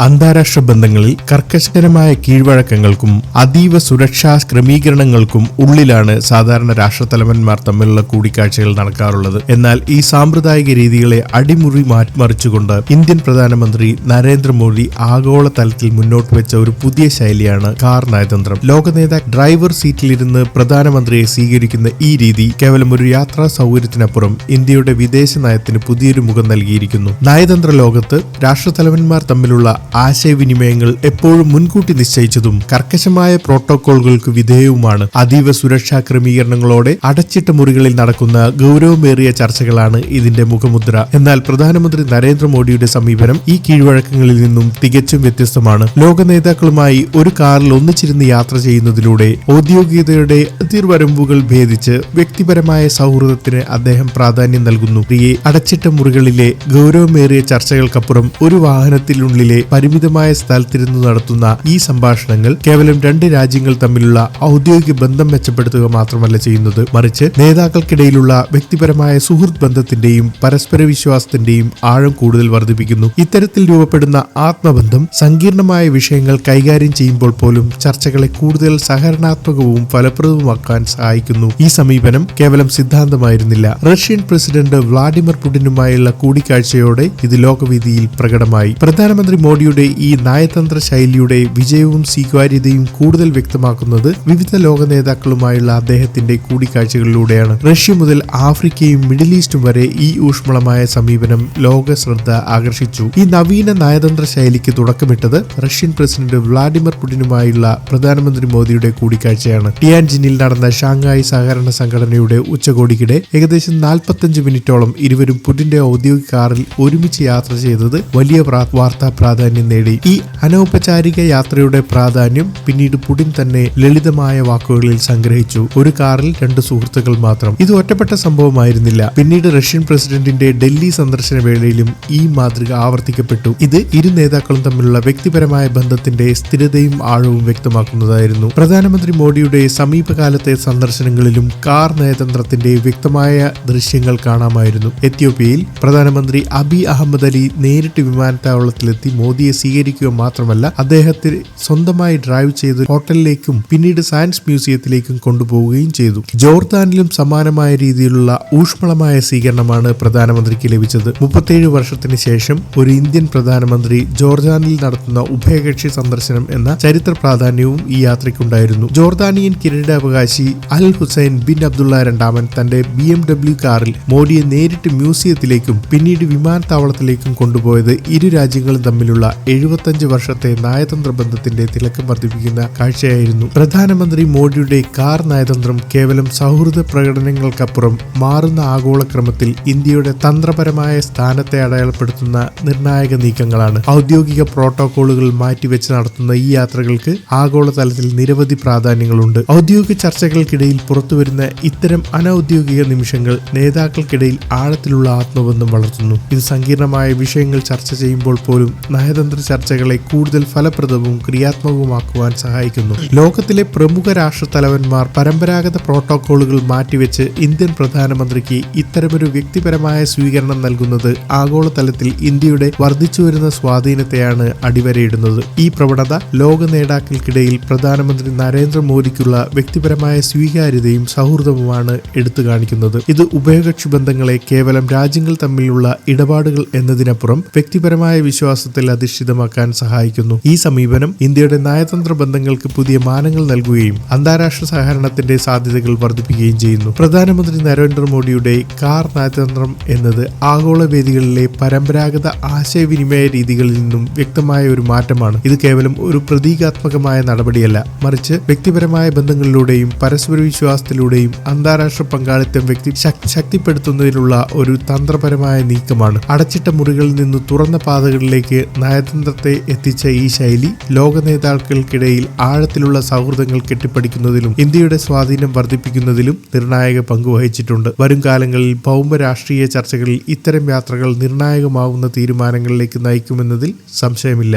അന്താരാഷ്ട്ര ബന്ധങ്ങളിൽ കർക്കശകരമായ കീഴ്വഴക്കങ്ങൾക്കും അതീവ സുരക്ഷാ ക്രമീകരണങ്ങൾക്കും ഉള്ളിലാണ് സാധാരണ രാഷ്ട്രത്തലവന്മാർ തമ്മിലുള്ള കൂടിക്കാഴ്ചകൾ നടക്കാറുള്ളത്. എന്നാൽ ഈ സാമ്പ്രദായിക രീതികളെ അടിമുറി മാറ്റിമറിച്ചുകൊണ്ട് ഇന്ത്യൻ പ്രധാനമന്ത്രി നരേന്ദ്രമോദി ആഗോള തലത്തിൽ മുന്നോട്ട് വെച്ച ഒരു പുതിയ ശൈലിയാണ് കാർ നയതന്ത്രം. ലോക നേതാക്കൾ ഡ്രൈവർ സീറ്റിലിരുന്ന് പ്രധാനമന്ത്രിയെ സ്വീകരിക്കുന്ന ഈ രീതി കേവലം ഒരു യാത്രാ സൗകര്യത്തിനപ്പുറം ഇന്ത്യയുടെ വിദേശ നയത്തിന് പുതിയൊരു മുഖം നൽകിയിരിക്കുന്നു. നയതന്ത്ര ലോകത്ത് രാഷ്ട്രത്തലവന്മാർ തമ്മിലുള്ള ആശയവിനിമയങ്ങൾ എപ്പോഴും മുൻകൂട്ടി നിശ്ചയിച്ചതും കർക്കശമായ പ്രോട്ടോകോളുകൾക്ക് വിധേയവുമാണ് അതീവ സുരക്ഷാ ക്രമീകരണങ്ങളോടെ അടച്ചിട്ട മുറികളിൽ നടക്കുന്ന ഗൗരവമേറിയ ചർച്ചകളാണ് ഇതിന്റെ മുഖമുദ്ര. എന്നാൽ പ്രധാനമന്ത്രി നരേന്ദ്രമോദിയുടെ സമീപനം ഈ കീഴ്വഴക്കങ്ങളിൽ നിന്നും തികച്ചും വ്യത്യസ്തമാണ്. ലോക നേതാക്കളുമായി ഒരു കാറിൽ ഒന്നിച്ചിരുന്ന് യാത്ര ചെയ്യുന്നതിലൂടെ ഔദ്യോഗികതയുടെ അതിർവരമ്പുകൾ ഭേദിച്ച് വ്യക്തിപരമായ സൗഹൃദത്തിന് അദ്ദേഹം പ്രാധാന്യം നൽകുന്നു. അടച്ചിട്ട മുറികളിലെ ഗൗരവമേറിയ ചർച്ചകൾക്കപ്പുറം ഒരു വാഹനത്തിനുള്ളിലെ പരിമിതമായ സ്ഥലത്തിരുന്ന് നടത്തുന്ന ഈ സംഭാഷണങ്ങൾ കേവലം രണ്ട് രാജ്യങ്ങൾ തമ്മിലുള്ള ഔദ്യോഗിക ബന്ധം മെച്ചപ്പെടുത്തുക മാത്രമല്ല ചെയ്യുന്നത്. മറിച്ച് നേതാക്കൾക്കിടയിലുള്ള വ്യക്തിപരമായ സുഹൃത്ത് ബന്ധത്തിന്റെയും പരസ്പര വിശ്വാസത്തിന്റെയും ആഴം കൂടുതൽ വർദ്ധിപ്പിക്കുന്നു. ഇത്തരത്തിൽ രൂപപ്പെടുന്ന ആത്മബന്ധം സങ്കീർണമായ വിഷയങ്ങൾ കൈകാര്യം ചെയ്യുമ്പോൾ പോലും ചർച്ചകളെ കൂടുതൽ സഹകരണാത്മകവും ഫലപ്രദവുമാക്കാൻ സഹായിക്കുന്നു. ഈ സമീപനം കേവലം സിദ്ധാന്തമായിരുന്നില്ല. റഷ്യൻ പ്രസിഡന്റ് വ്ളാഡിമിർ പുടിനുമായുള്ള കൂടിക്കാഴ്ചയോടെ ഇത് ലോകവേദിയിൽ പ്രകടമായി. പ്രധാനമന്ത്രി മോഡിയുടെ ഈ നയതന്ത്ര ശൈലിയുടെ വിജയവും സ്വീകാര്യതയും കൂടുതൽ വ്യക്തമാക്കുന്നത് വിവിധ ലോക നേതാക്കളുമായുള്ള അദ്ദേഹത്തിന്റെ കൂടിക്കാഴ്ചകളിലൂടെയാണ്. റഷ്യ മുതൽ ആഫ്രിക്കയും മിഡിൽ ഈസ്റ്റും വരെ ഈ ഊഷ്മളമായ സമീപനം ലോക ശ്രദ്ധ ആകർഷിച്ചു. ഈ നവീന നയതന്ത്ര ശൈലിക്ക് തുടക്കമിട്ടത് റഷ്യൻ പ്രസിഡന്റ് വ്ളാഡിമിർ പുടിനുമായുള്ള പ്രധാനമന്ത്രി മോദിയുടെ കൂടിക്കാഴ്ചയാണ്. ടിയാൻജിനിൽ നടന്ന ഷാങ്ഹായ് സഹകരണ സംഘടനയുടെ ഉച്ചകോടിക്കിടെ ഏകദേശം നാൽപ്പത്തഞ്ച് മിനിറ്റോളം ഇരുവരും പുടിന്റെ ഔദ്യോഗിക കാറിൽ ഒരുമിച്ച് യാത്ര ചെയ്തത് വലിയ വാർത്താ പ്രാധാന്യം നേടി. ഈ അനൗപചാരിക യാത്രയുടെ പ്രാധാന്യം പിന്നീട് പുടിൻ തന്നെ ലളിതമായ വാക്കുകളിൽ സംഗ്രഹിച്ചു. ഒരു കാറിൽ രണ്ട് സുഹൃത്തുക്കൾ മാത്രം. ഇത് ഒറ്റപ്പെട്ട സംഭവമായിരുന്നില്ല. പിന്നീട് റഷ്യൻ പ്രസിഡന്റിന്റെ ഡൽഹി സന്ദർശന വേളയിലും ഈ മാതൃക ആവർത്തിക്കപ്പെട്ടു. ഇത് ഇരു നേതാക്കളും തമ്മിലുള്ള വ്യക്തിപരമായ ബന്ധത്തിന്റെ സ്ഥിരതയും ആഴവും വ്യക്തമാക്കുന്നതായിരുന്നു. പ്രധാനമന്ത്രി മോഡിയുടെ സമീപകാലത്തെ സന്ദർശനങ്ങളിലും കാർ നയതന്ത്രത്തിന്റെ വ്യക്തമായ ദൃശ്യങ്ങൾ കാണാമായിരുന്നു. എത്യോപ്യയിൽ പ്രധാനമന്ത്രി അബി അഹമ്മദ് അലി നേരിട്ട് വിമാനത്താവളത്തിലെത്തി മോദിയെ സ്വീകരിക്കുക മാത്രമല്ല അദ്ദേഹത്തെ സ്വന്തമായി ഡ്രൈവ് ചെയ്ത് ഹോട്ടലിലേക്കും പിന്നീട് സയൻസ് മ്യൂസിയത്തിലേക്കും കൊണ്ടുപോവുകയും ചെയ്തു. ജോർദാനിലും സമാനമായ രീതിയിലുള്ള ഊഷ്മളമായ സ്വീകരണമാണ് പ്രധാനമന്ത്രിക്ക് ലഭിച്ചത്. മുപ്പത്തേഴ് വർഷത്തിന് ശേഷം ഒരു ഇന്ത്യൻ പ്രധാനമന്ത്രി ജോർദാനിൽ നടത്തുന്ന ഉഭയകക്ഷി സന്ദർശനം എന്ന ചരിത്ര പ്രാധാന്യവും ഈ യാത്രയ്ക്കുണ്ടായിരുന്നു. ജോർദാനിയൻ കിരീടാവകാശി അൽ ഹുസൈൻ ബിൻ അബ്ദുള്ള രണ്ടാമൻ തന്റെ ബി എം ഡബ്ല്യു കാറിൽ മോഡിയെ നേരിട്ട് മ്യൂസിയത്തിലേക്കും പിന്നീട് വിമാനത്താവളത്തിലേക്കും കൊണ്ടുപോയത് ഇരു രാജ്യങ്ങളും തമ്മിലുള്ള എഴുപത്തഞ്ച് വർഷത്തെ നയതന്ത്ര ബന്ധത്തിന്റെ തിളക്കം വർദ്ധിപ്പിക്കുന്ന കാഴ്ചയായിരുന്നു പ്രധാനമന്ത്രി മോഡിയുടെ കാർ നയതന്ത്രം. കേവലം സൗഹൃദ പ്രകടനങ്ങൾക്കപ്പുറം മാറുന്ന ആഗോളക്രമത്തിൽ ഇന്ത്യയുടെ തന്ത്രപരമായ സ്ഥാനത്തെ അടയാളപ്പെടുത്തുന്ന നിർണായക നീക്കങ്ങളാണ്. ഔദ്യോഗിക പ്രോട്ടോകോളുകൾ മാറ്റിവെച്ച് നടത്തുന്ന ഈ യാത്രകൾക്ക് ആഗോളതലത്തിൽ നിരവധി പ്രാധാന്യങ്ങളുണ്ട്. ഔദ്യോഗിക ചർച്ചകൾക്കിടയിൽ പുറത്തുവരുന്ന ഇത്തരം അനൌദ്യോഗിക നിമിഷങ്ങൾ നേതാക്കൾക്കിടയിൽ ആഴത്തിലുള്ള ആത്മബന്ധം വളർത്തുന്നു. ഇത് സങ്കീർണമായ വിഷയങ്ങൾ ചർച്ച ചെയ്യുമ്പോൾ പോലും നയതന്ത്ര ചർച്ചകളെ കൂടുതൽ ഫലപ്രദവും ക്രിയാത്മകവുമാക്കുവാൻ സഹായിക്കുന്നു. ലോകത്തിലെ പ്രമുഖ രാഷ്ട്രത്തലവന്മാർ പരമ്പരാഗത പ്രോട്ടോകോളുകൾ മാറ്റിവെച്ച് ഇന്ത്യൻ പ്രധാനമന്ത്രിക്ക് ഇത്തരമൊരു വ്യക്തിപരമായ സ്വീകരണം നൽകുന്നത് ആഗോളതലത്തിൽ ഇന്ത്യയുടെ വർദ്ധിച്ചുവരുന്ന സ്വാധീനത്തെയാണ് അടിവരയിടുന്നത്. ഈ പ്രവണത ലോക നേതാക്കൾക്കിടയിൽ പ്രധാനമന്ത്രി നരേന്ദ്രമോദിക്കുള്ള വ്യക്തിപരമായ സ്വീകാര്യതയും സൗഹൃദവുമാണ് എടുത്തു കാണിക്കുന്നത് ഇത് ഉഭയകക്ഷി ബന്ധങ്ങളെ കേവലം രാജ്യങ്ങൾ തമ്മിലുള്ള ഇടപാടുകൾ എന്നതിനപ്പുറം വ്യക്തിപരമായ വിശ്വാസത്തിൽ അധിഷ്ഠിതമാക്കാൻ സഹായിക്കുന്നു. ഈ സമീപനം ഇന്ത്യയുടെ നയതന്ത്ര ബന്ധങ്ങൾക്ക് പുതിയ മാനങ്ങൾ നൽകുകയും അന്താരാഷ്ട്ര സഹകരണത്തിന്റെ സാധ്യതകൾ വർദ്ധിപ്പിക്കുകയും ചെയ്യുന്നു. പ്രധാനമന്ത്രി നരേന്ദ്രമോദിയുടെ കാർ നയതന്ത്രം എന്നത് ആഗോള വേദികളിലെ പരമ്പരാഗത ആശയവിനിമയ രീതികളിൽ നിന്നും വ്യക്തമായ ഒരു മാറ്റമാണ്. ഇത് കേവലം ഒരു പ്രതീകാത്മകമായ നടപടിയല്ല. മറിച്ച് വ്യക്തിപരമായ ബന്ധങ്ങളിലൂടെയും പരസ്പര വിശ്വാസത്തിലൂടെയും അന്താരാഷ്ട്ര പങ്കാളിത്തം വ്യക്തി ശക്തിപ്പെടുത്തുന്നതിനുള്ള ഒരു തന്ത്രപരമായ നീക്കമാണ്. അടച്ചിട്ട മുറികളിൽ നിന്ന് തുറന്ന പാതകളിലേക്ക് നയതന്ത്രത്തെ എത്തിച്ച ഈ ശൈലി ലോക നേതാക്കൾക്കിടയിൽ ആഴത്തിലുള്ള സൗഹൃദങ്ങൾ കെട്ടിപ്പടിക്കുന്നതിലും ഇന്ത്യയുടെ സ്വാധീനം വർദ്ധിപ്പിക്കുന്നതിലും നിർണായക പങ്കുവഹിച്ചിട്ടുണ്ട് വരും കാലങ്ങളിൽ ഭൗമ രാഷ്ട്രീയ ചർച്ചകളിൽ ഇത്തരം യാത്രകൾ നിർണായകമാവുന്ന തീരുമാനങ്ങളിലേക്ക് നയിക്കുമെന്നതിൽ സംശയമില്ല.